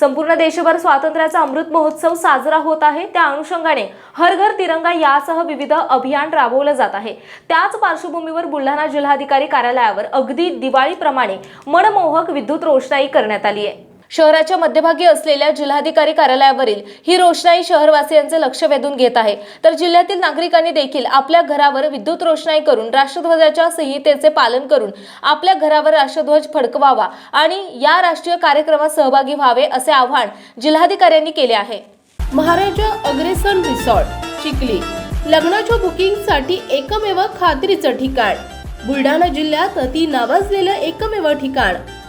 संपूर्ण देशभर स्वातंत्र्याचा अमृत महोत्सव साजरा होत आहे. त्या अनुषंगाने हर घर तिरंगा यासह विविध अभियान राबवलं जात आहे. त्याच पार्श्वभूमीवर बुलढाणा जिल्हाधिकारी कार्यालयावर अगदी दिवाळीप्रमाणे मनमोहक विद्युत रोषणाई करण्यात आली आहे. शहराच्या मध्यभागी असलेल्या जिल्हाधिकारी कार्यालयावरील ही रोषणाई शहरवासियांचे लक्ष वेधून घेत आहे. तर जिल्ह्यातील नागरिकांनी देखील आपल्या घरावर विद्युत रोषणाई करून राष्ट्रध्वजाच्या संहितेचे पालन करून आपल्या घरावर राष्ट्रध्वज फडकवावा आणि या राष्ट्रीय कार्यक्रमात सहभागी व्हावे असे आवाहन जिल्हाधिकाऱ्यांनी केले आहे. महाराजा अग्रेसन रिसॉर्ट चिखली. लग्नाच्या बुकिंगसाठी एकमेव खात्रीचं ठिकाण. बुलढाणा जिल्ह्यात अति नावाजलेलं एकमेव ठिकाण.